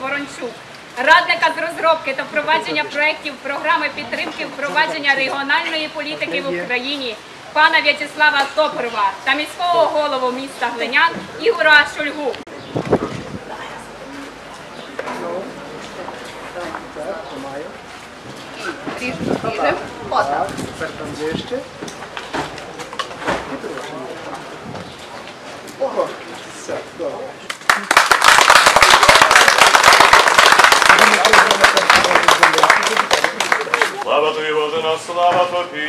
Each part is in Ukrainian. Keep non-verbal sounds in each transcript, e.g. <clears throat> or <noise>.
Ворончук, радника з розробки та впровадження проєктів програми підтримки впровадження регіональної політики в Україні пана В'ячеслава Топорова та міського голову міста Глинян Ігора Шульгу. Тепер там. І трошки. Ого, все, добре. Слава тобі, Боже наш, слава тобі.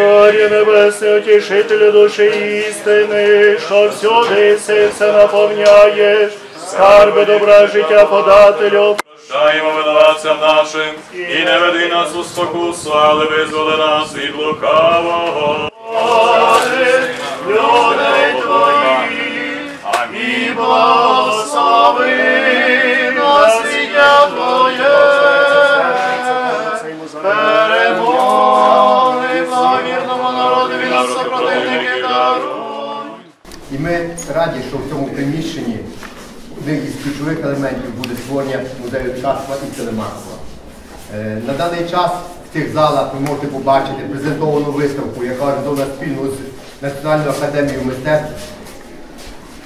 Царю небесний, утішителю душі істини, що всюди си все наповняєш, скарби добра життя подателю. Прощаємо винуватцям нашим, і не веди нас у спокусу, але визволи нас від лукавого. Людей твоїх, Амінь. благослови насліддя Твоє. Супротивники даруй. І ми раді, що в цьому приміщенні одним із ключових елементів буде створення музею ткацтва і телемарства. Е, На даний час в цих залах ви можете побачити презентовану виставку, яка організована спільно з Національною академією мистецтв.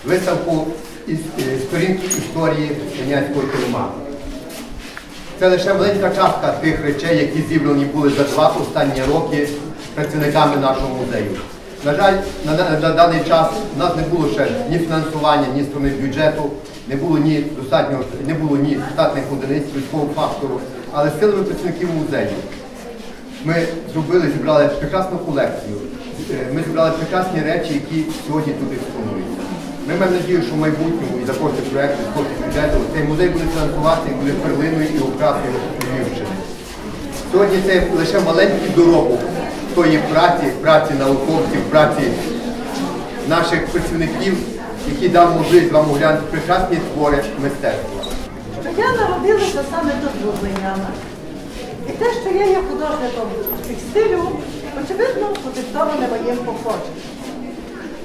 Виставку із е, сторінки історії Чернянського телемарства. Це лише маленька частка тих речей, які зібрані були за два останні роки працівниками нашого музею. На жаль, на, на- даний час у нас не було ще ні фінансування, ні сторони бюджету, не було ні достатньо, не було ні штатних одиниць людського фактору, але силами працівників музею ми зробили, зібрали прекрасну колекцію. Е, Ми зібрали прекрасні речі, які сьогодні тут експонуються. Ми маємо надію, що в майбутньому і за кошти проєкту, з кошти бюджету, цей музей буде фінансувати і буде перлиною і окрасою Львівщини. Сьогодні це лише маленький доробок тої праці, праці науковців, праці наших працівників, які дали можливість вам оглянути прекрасні твори мистецтва. Я народилася саме тут в І те, що я є художником текстилю, очевидно, продиктоване моїм походженням.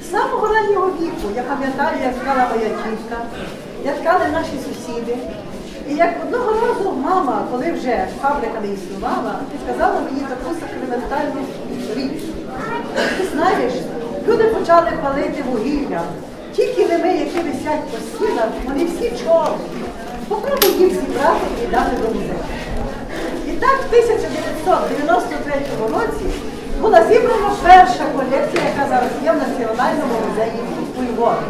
З самого раннього віку я пам'ятаю, як ткала моя тітка, як ткали наші сусіди. І як одного разу мама, коли вже фабрика не існувала, сказала мені таку сакраментальну річ. Ти знаєш, люди почали палити вугілля. Тільки не ми, які висять по стінах, вони всі чорні. Попробуй їх зібрати і дати до музею. І так в 1993 році була зібрана перша колекція, яка зараз є в Національному музеї у Львові.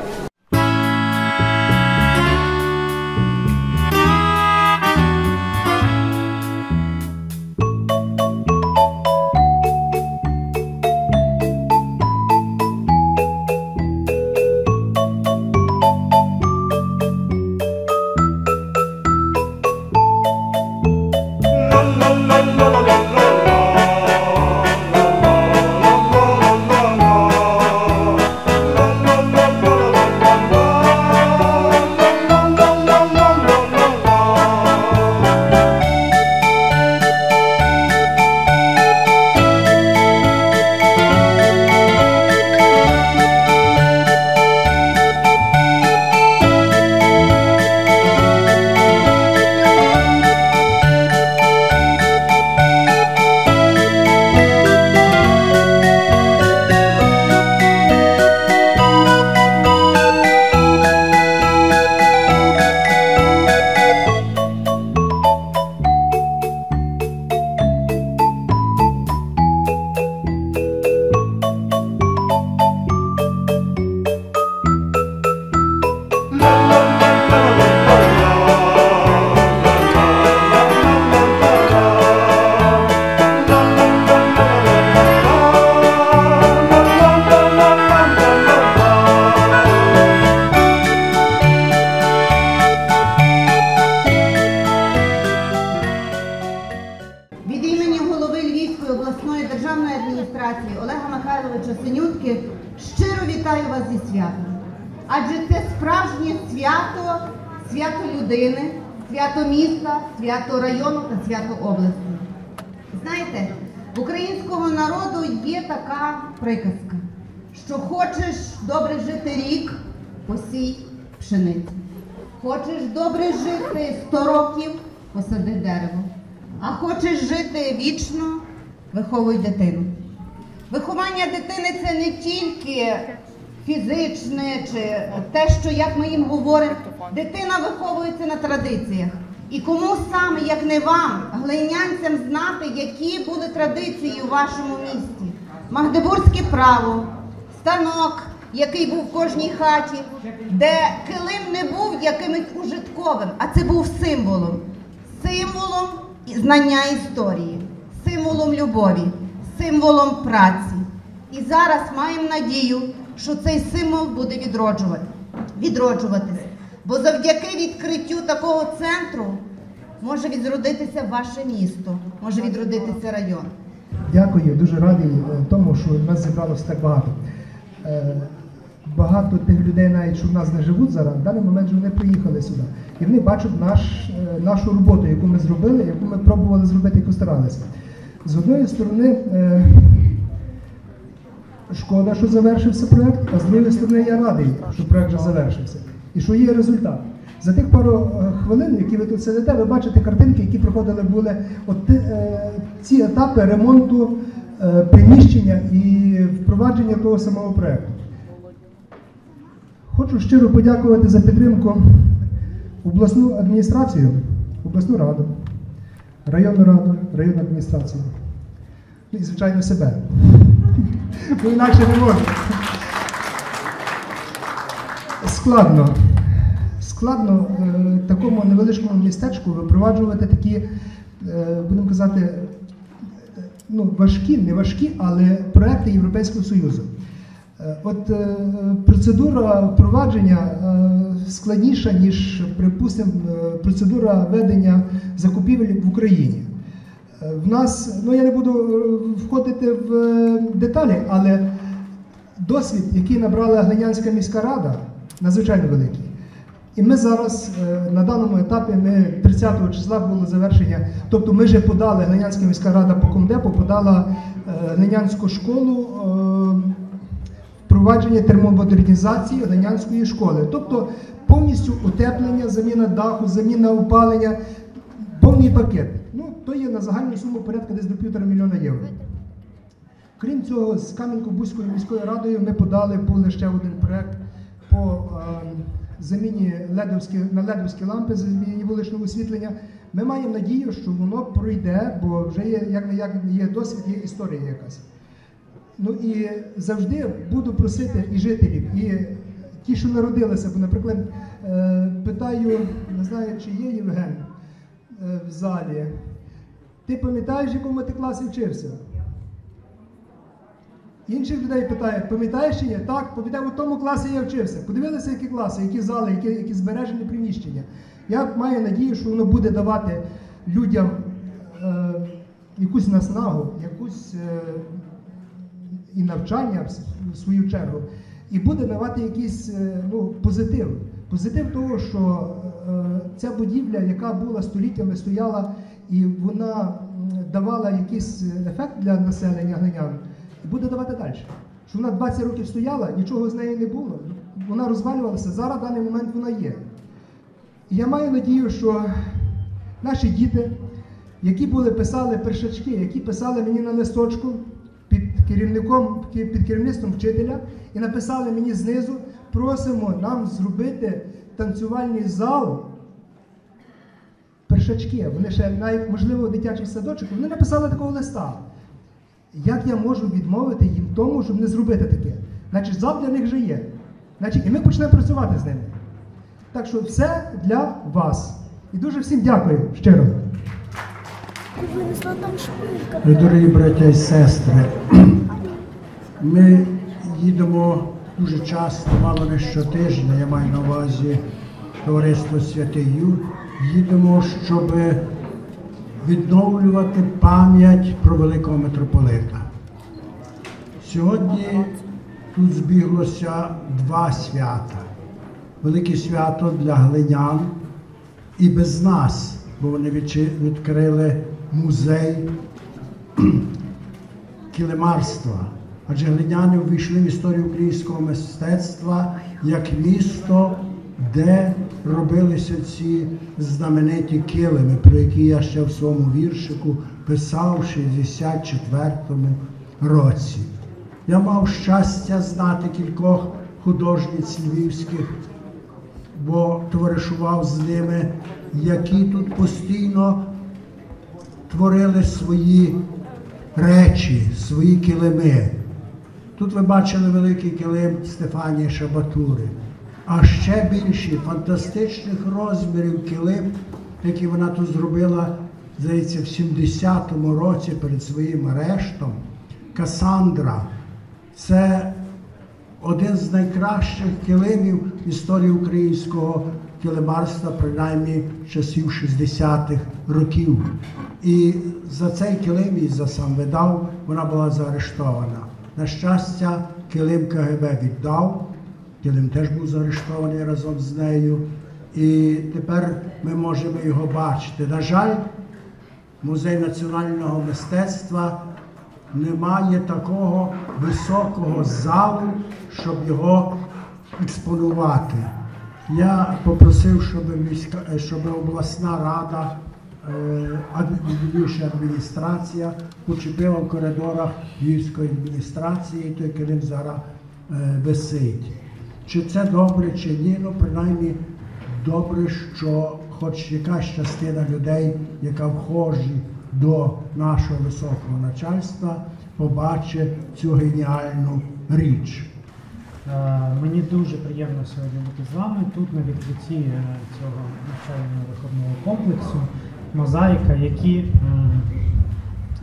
Посій пшеницю. Хочеш добре жити 100 років, посади дерево. А хочеш жити вічно, виховуй дитину. Виховання дитини це не тільки фізичне чи те, що як ми їм говоримо, дитина виховується на традиціях. І кому саме, як не вам, глинянцям знати, які були традиції у вашому місті? Магдебурзьке право, станок, який був в кожній хаті, де килим не був якимось ужитковим, а це був символом. Символом знання історії, символом любові, символом праці. І зараз маємо надію, що цей символ буде відроджувати, відроджуватися. Бо завдяки відкриттю такого центру може відродитися ваше місто, може відродитися район. Дякую, дуже радий е, тому, що нас зібралося так багато. Багато тих людей, навіть що в нас не живуть зараз, в даний момент вони приїхали сюди. І вони бачать наш, е, нашу роботу, яку ми зробили, яку ми пробували зробити, яку старалися. З одної сторони, е, шкода, що завершився проект, а з другої сторони, я радий, що проект вже завершився. І що є результат. За тих пару е, хвилин, які ви тут сидите, ви бачите картинки, які проходили були от, ці етапи ремонту приміщення і впровадження того самого проекту. Хочу щиро подякувати за підтримку обласну адміністрацію, обласну раду, районну раду, районну адміністрацію. Ну і, звичайно, себе. Бо інакше не можна. Складно. Складно е, такому невеличкому містечку випроваджувати такі, е, будемо казати, е, ну, важкі, не важкі, але проекти Європейського Союзу. Е, От е, процедура впровадження е, складніша, ніж, припустимо, процедура ведення закупівель в Україні. В нас, ну я не буду входити в деталі, але досвід, який набрала Глинянська міська рада, надзвичайно великий. І ми зараз на даному етапі ми 30 числа було завершення. Тобто ми вже подали Глинянська міська рада по Комдепу, подала Глинянську школу впровадження термомодернізації Глинянської школи. Тобто повністю утеплення, заміна даху, заміна опалення, повний пакет. Ну, то є на загальну суму порядка десь до півтора мільйона євро. Крім цього, з Кам'янко-Бузькою міською радою ми подали були ще один проект по е, заміні ледовські, на ледовські лампи, заміні вуличного освітлення. Ми маємо надію, що воно пройде, бо вже є як як є досвід, є історія якась. Ну і завжди буду просити і жителів, і ті, що народилися, бо, наприклад, е, питаю, не знаю, чи є Євген е, в залі. Ти пам'ятаєш, в якому ти класі вчився? Інших людей питає, пам'ятаєш чи ні? Так, пам'ятаю, у тому класі я вчився. Подивилися, які класи, які зали, які, які збережені приміщення. Я маю надію, що воно буде давати людям е, якусь наснагу, якусь е, і навчання в свою чергу, і буде давати якийсь е, ну, позитив. Позитив того, що е, ця будівля, яка була століттями, стояла і вона давала якийсь ефект для населення глинян, і буде давати далі. Що вона 20 років стояла, нічого з нею не було, вона розвалювалася, зараз в даний момент вона є. І я маю надію, що наші діти, які були писали першачки, які писали мені на листочку керівником, під керівництвом вчителя, і написали мені знизу, просимо нам зробити танцювальний зал. Першачки, вони ще навіть, можливо, дитячий садочок, вони написали такого листа. Як я можу відмовити їм тому, щоб не зробити таке? Значить, зал для них вже є. Значить, і ми почнемо працювати з ними. Так що все для вас. І дуже всім дякую щиро. Дорогі браття і сестри, ми їдемо дуже часто, мало не щотижня, я маю на увазі товариство Святий Юр, їдемо, щоб відновлювати пам'ять про великого митрополита. Сьогодні тут збіглося два свята. Велике свято для глинян і без нас, бо вони відкрили музей килимарства. Адже глиняни увійшли в історію українського мистецтва як місто, де робилися ці знамениті килими, про які я ще в своєму віршику писав в 64-му році. Я мав щастя знати кількох художниць львівських, бо товаришував з ними, які тут постійно творили свої речі, свої килими. Тут ви бачили великий килим Стефанії Шабатури, а ще більші фантастичних розмірів килим, які вона тут зробила, здається, в 70-му році перед своїм арештом. Касандра. Це один з найкращих килимів в історії українського килимарства, принаймні часів 60-х років. І за цей килим і за сам видав вона була заарештована. На щастя, килим КГБ віддав, килим теж був заарештований разом з нею. І тепер ми можемо його бачити. На жаль, Музей національного мистецтва не має такого високого залу, щоб його експонувати. Я попросив, щоб міська, щоб обласна рада, е, адміністрація почепила в коридорах Львівської адміністрації, і той килим зараз е, висить. Чи це добре, чи ні, ну принаймні добре, що хоч якась частина людей, яка вхожі до нашого високого начальства, побачить цю геніальну річ. Е, Мені дуже приємно сьогодні бути з вами тут на відкритті е, цього навчально-виховного комплексу Мозаїка, які,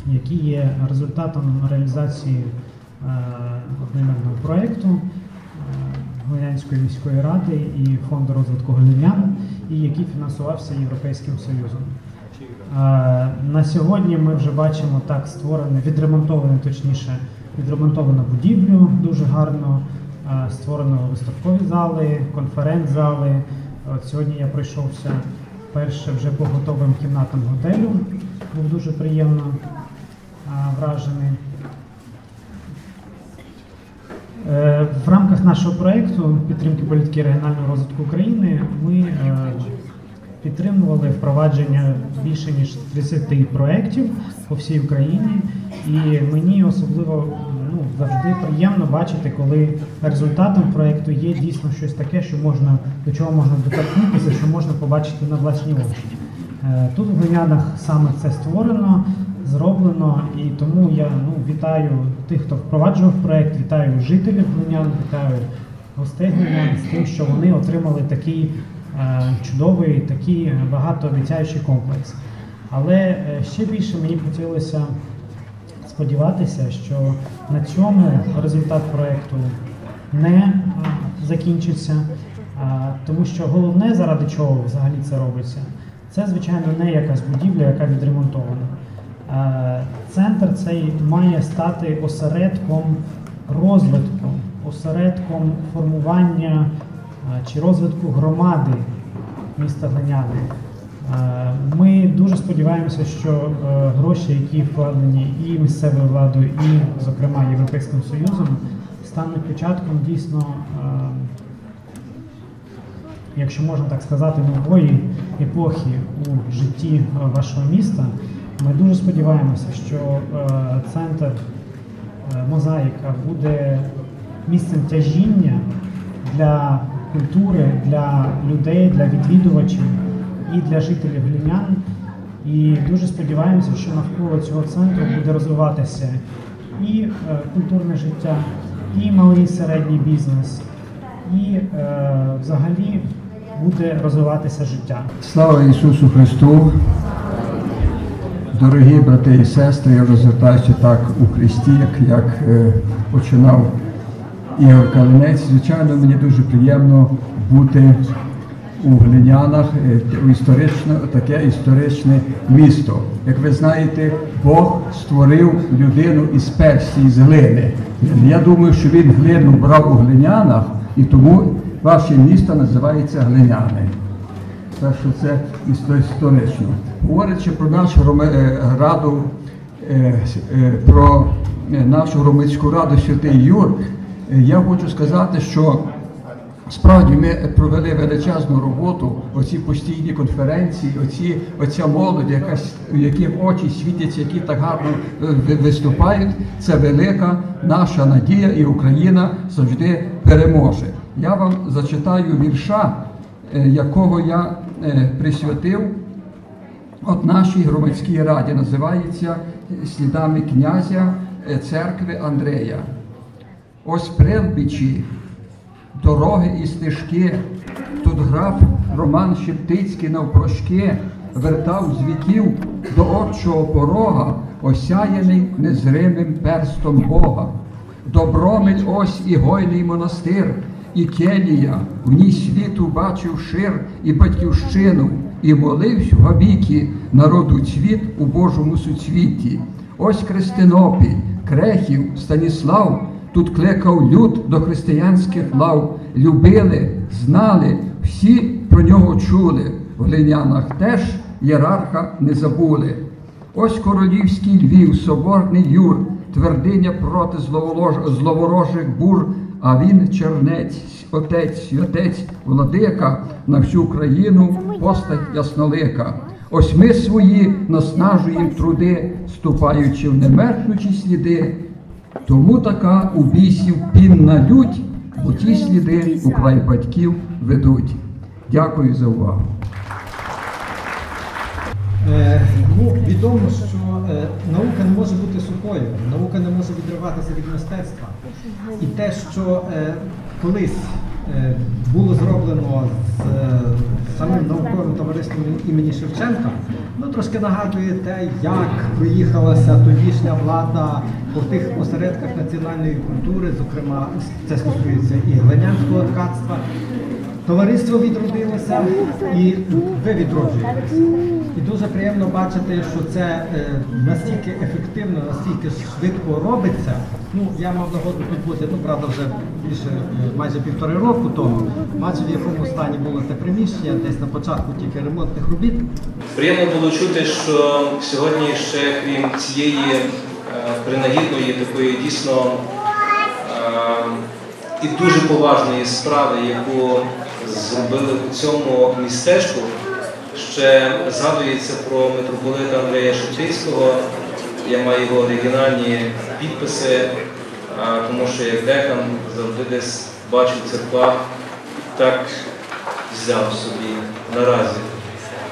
які є результатом реалізації е, одноіменного проєкту е, Глинянської міської ради і Фонду розвитку глинян, і який фінансувався Європейським Союзом. Е, На сьогодні ми вже бачимо так створене, відремонтоване, точніше, відремонтовану будівлю дуже гарно, створено виставкові зали, конференц-зали. От сьогодні я пройшовся вперше вже по готовим кімнатам готелю. Був дуже приємно вражений. Е, В рамках нашого проєкту підтримки політики регіонального розвитку України ми е, підтримували впровадження більше ніж 30 проєктів по всій Україні. І мені особливо ну, завжди приємно бачити, коли результатом проєкту є дійсно щось таке, що можна до чого можна доторкнутися, що можна побачити на власні очі. Е, Тут в Глинянах саме це створено, зроблено, і тому я ну, вітаю тих, хто впроваджував проєкт, вітаю жителів Глинян, вітаю гостей Глинян з тим, що вони отримали такий е, чудовий, такий багатообіцяючий комплекс. Але е, ще більше мені хотілося сподіватися, що на цьому результат проєкту не закінчиться, тому що головне, заради чого взагалі це робиться, це, звичайно, не якась будівля, яка відремонтована. Центр цей має стати осередком розвитку, осередком формування чи розвитку громади міста Глиняни. Е, Ми дуже сподіваємося, що е, гроші, які вкладені і місцевою владою, і, зокрема, Європейським Союзом, стануть початком дійсно, е, якщо можна так сказати, нової епохи у житті вашого міста. Ми дуже сподіваємося, що центр мозаїка буде місцем тяжіння для культури, для людей, для відвідувачів і для жителів Глинян. І дуже сподіваємося, що навколо цього центру буде розвиватися і е, культурне життя, і малий і середній бізнес, і е, взагалі буде розвиватися життя. Слава Ісусу Христу! Дорогі брати і сестри, я розвертаюся так у Христі, як, як е, починав Ігор Калинець. Звичайно, мені дуже приємно бути у Глинянах е, історично, таке історичне місто. Як ви знаєте, Бог створив людину із персії, з глини. Я думаю, що він глину брав у Глинянах, і тому ваше місто називається Глиняни. Так що це історично. Говорячи про нашу е, раду, е, про нашу громадську раду Святий Юр, я хочу сказати, що справді ми провели величезну роботу, оці постійні конференції, оці, оця молодь, якась, яким очі світяться, які так гарно е, виступають, це велика наша надія, і Україна завжди переможе. Я вам зачитаю вірша, е, якого я е, присвятив от нашій громадській раді. Називається Слідами князя церкви Андрея. Ось прилбічі, дороги і стежки. Тут граф Роман Шептицький навпрошки вертав з віків до отчого порога, осяяний незримим перстом Бога. Добромель ось і гойний монастир, і келія, в ній світу бачив шир і батьківщину, і моливсь в обіки народу цвіт у Божому суцвіті. Ось Крестинопіль, Крехів, Станіслав, тут клекав люд до християнських лав, любили, знали, всі про нього чули. В глинянах теж єрарха не забули. Ось королівський Львів, соборний Юр, твердиня проти зловорожих бур, а він чернець, отець, святець, владика на всю Україну постать яснолика. Ось ми свої наснажуємо труди, ступаючи в немеркнучі сліди. Тому така у бісів пінна лють, бо ті сліди у край батьків ведуть. Дякую за увагу. Е, ну, відомо, що е, наука не може бути сухою, наука не може відриватися від мистецтва. І те, що е, колись було зроблено з е, самим науковим товариством імені Шевченка, ну трошки нагадує те, як проїхалася тодішня влада по тих осередках національної культури, зокрема, це стосується і глинянського ткацтва. Товариство відродилося і ви відроджуєтеся. І дуже приємно бачити, що це е, настільки ефективно, настільки швидко робиться. Ну, я мав нагоду тут бути, ну правда, вже більше е, майже півтори року тому. Бачив, в якому стані було це приміщення, десь на початку тільки ремонтних робіт. Приємно було чути, що сьогодні ще крім цієї е, принагідної, такої дійсно і дуже поважної справи, яку зробили у цьому містечку, ще згадується про митрополита Андрея Шептицького. Я маю його оригінальні підписи, тому що як декан завжди десь бачу в церквах, так взяв собі наразі.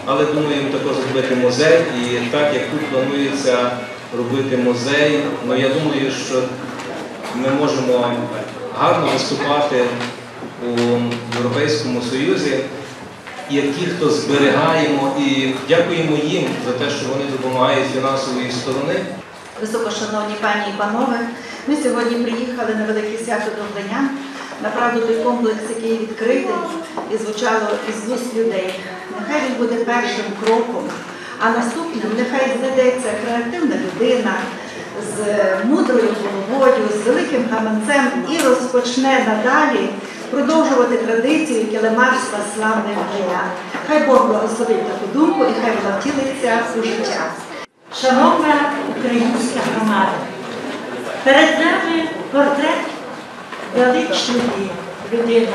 Але думаємо також зробити музей, і так як тут планується робити музей, ну я думаю, що ми можемо гарно виступати у Європейському Союзі, як ті, хто зберігаємо і дякуємо їм за те, що вони допомагають фінансової сторони. Високошановні пані і панове, ми сьогодні приїхали на велике свято до Глинян. Направду той комплекс, який відкритий і звучало із вуст людей. Нехай він буде першим кроком, а наступним нехай знайдеться креативна людина з мудрою головою, з великим гаманцем і розпочне надалі продовжувати традицію килимарства славних глинян. Хай Бог благословить таку думку і хай вона втілиться у життя. Шановна українська громада, перед нами портрет величної людини,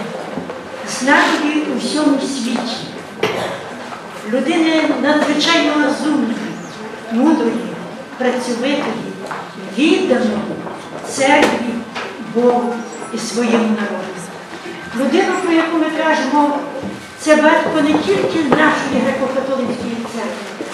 знаної у всьому світі, людини надзвичайно розумної, мудрої, працьовитої, відданої церкві, Богу і своєму народу. Людину, про яку ми кажемо, це батько не тільки нашої греко-католицької церкви,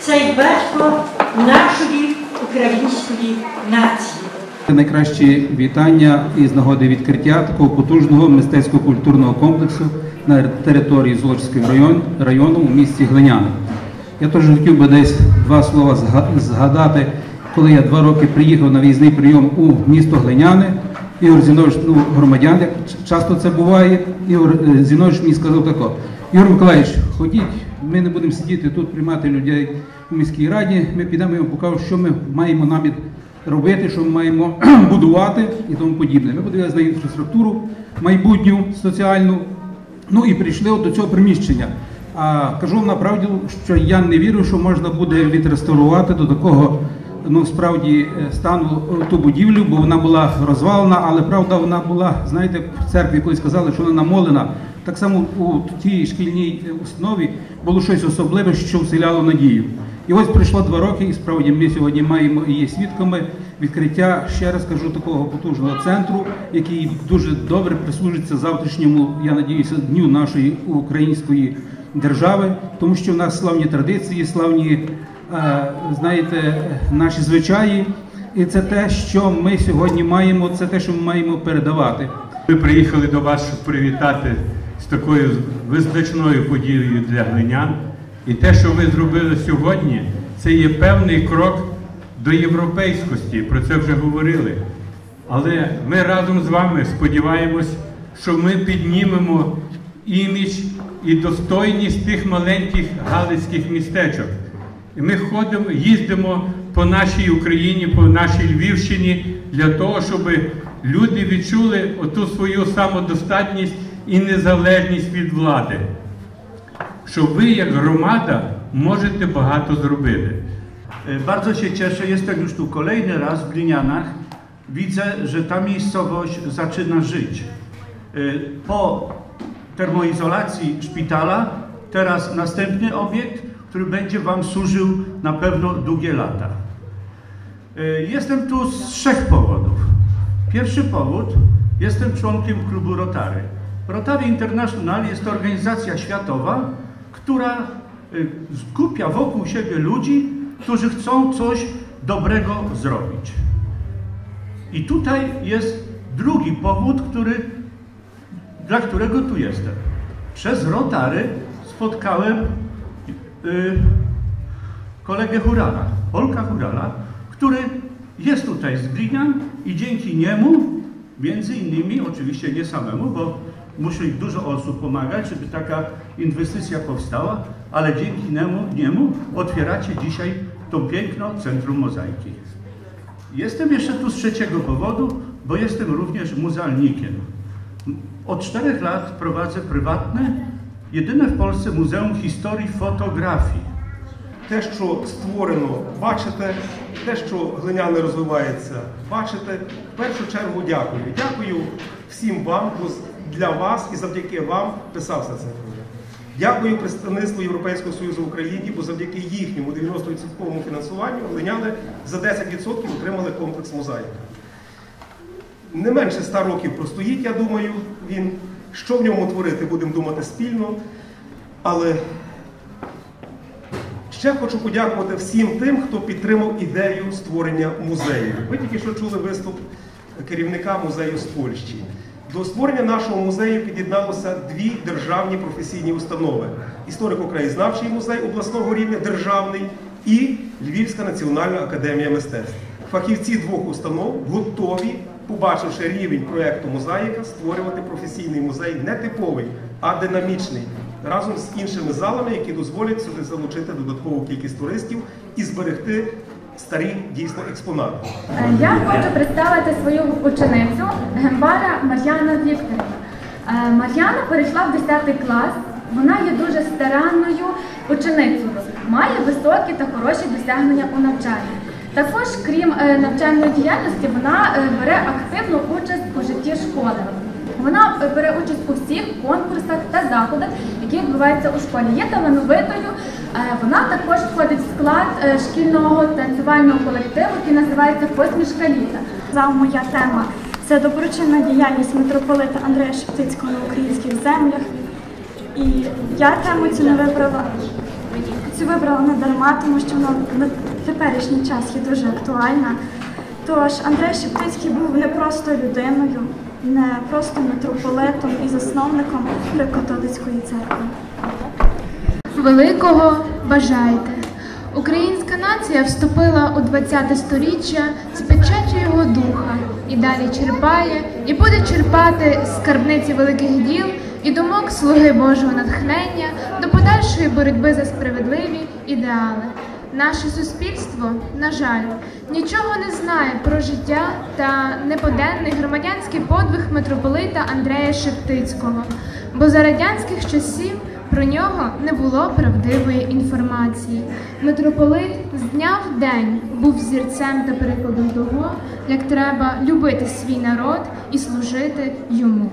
це й батько нашої української нації. Найкращі вітання із нагоди відкриття такого потужного мистецько-культурного комплексу на території Золочівського району, району у місті Глиняни. Я теж хотів би десь два слова згадати, коли я два роки приїхав на в'їзний прийом у місто Глиняни. Ігор Зінович, ну, громадян, як часто це буває, Ігор е, Зінович мені сказав тако, Ігор Миколаївич, ходіть, ми не будемо сидіти тут, приймати людей у міській раді. Ми підемо і покажемо, що ми маємо намір робити, що ми маємо <clears throat> будувати і тому подібне. Ми подивилися на інфраструктуру майбутню, соціальну, ну і прийшли от до цього приміщення. А кажу вам направді, що я не вірю, що можна буде відреставрувати до такого ну справді е, стану е, ту будівлю, бо вона була розвалена, але правда вона була, знаєте, в церкві колись сказали, що вона намолена. Так само у тій шкільній е, установі було щось особливе, що вселяло надію. І ось пройшло два роки, і справді ми сьогодні маємо і є свідками відкриття, ще раз кажу, такого потужного центру, який дуже добре прислужиться завтрашньому, я надіюся, дню нашої української держави, тому що в нас славні традиції, славні, знаєте, наші звичаї. І це те, що ми сьогодні маємо, це те, що ми маємо передавати. Ми приїхали до вас, щоб привітати з такою визначною подією для глинян. І те, що ви зробили сьогодні, це є певний крок до європейськості. Про це вже говорили. Але ми разом з вами сподіваємось, що ми піднімемо імідж і достойність тих маленьких галицьких містечок. Ми ходимо, їздимо по нашій Україні, по нашій Львівщині для того, щоб люди відчули оту свою самодостатність і незалежність від влади. Що ви, як громада, можете багато зробити. Bardzo się cieszę, jestem już tu kolejny raz w Glinianach. Widzę, że ta miejscowość zaczyna żyć. E, Po termoizolacji szpitala teraz następny obiekt, który będzie Wam służył na pewno długie lata. E, Jestem tu z trzech powodów. Pierwszy powód, jestem członkiem klubu Rotary. Rotary International jest to organizacja światowa, która y, skupia wokół siebie ludzi, którzy chcą coś dobrego zrobić. I tutaj jest drugi powód, który, dla którego tu jestem. Przez Rotary spotkałem y, kolegę Hurala, Polka Hurala, który jest tutaj z Glinian i dzięki niemu, między innymi, oczywiście nie samemu, bo musi dużo osób pomagać, żeby taka inwestycja powstała, ale dzięki niemu, niemu otwieracie dzisiaj to piękno Centrum Mozaiki. Jestem jeszcze tu z trzeciego powodu, bo jestem również muzealnikiem. Od czterech lat prowadzę prywatne, jedyne w Polsce Muzeum Historii Fotografii. те, що створено, бачите, те, що глиняне розвивається, бачите. В першу чергу дякую. Дякую всім вам, бо для вас і завдяки вам писався проєкт. Дякую представництву Європейського Союзу в Україні, бо завдяки їхньому 90% фінансуванню глиняни за 10% отримали комплекс мозаїка. Не менше 100 років простоїть, я думаю, він. Що в ньому творити, будемо думати спільно. Але Ще хочу подякувати всім тим, хто підтримав ідею створення музею. Ви тільки що чули виступ керівника музею з Польщі. До створення нашого музею під'єдналося дві державні професійні установи: історико-краєзнавчий музей обласного рівня державний і Львівська національна академія мистецтв. Фахівці двох установ готові, побачивши рівень проєкту мозаїка, створювати професійний музей не типовий, а динамічний разом з іншими залами, які дозволять сюди залучити додаткову кількість туристів і зберегти старі дійсно експонати. Е, Я хочу представити свою ученицю Гембара Мар'яна Вікторівна. Е, Мар'яна перейшла в 10 клас. Вона є дуже старанною ученицею, має високі та хороші досягнення у навчанні. Також, крім е, навчальної діяльності, вона е, бере активну участь у житті школи. Вона е, бере участь у всіх конкурсах та заходах, які відбуваються у школі. Є талановитою. Вона також входить в склад шкільного танцювального колективу, який називається Посмішка літа. Моя тема це доброчинна діяльність митрополита Андрея Шептицького на українських землях. І я тему цю не вибрала. Цю вибрала не дарма, тому що вона на теперішній час є дуже актуальна. Тож Андрей Шептицький був не просто людиною, не просто митрополитом і засновником греко-католицької церкви. Великого бажайте. Українська нація вступила у 20 сторіччя з печаттю його духа і далі черпає, і буде черпати скарбниці великих діл і думок слуги Божого натхнення до подальшої боротьби за справедливі ідеали. Наше суспільство, на жаль, нічого не знає про життя та неподенний громадянський подвиг митрополита Андрея Шептицького, бо за радянських часів про нього не було правдивої інформації. Митрополит з дня в день був зірцем та прикладом того, як треба любити свій народ і служити йому.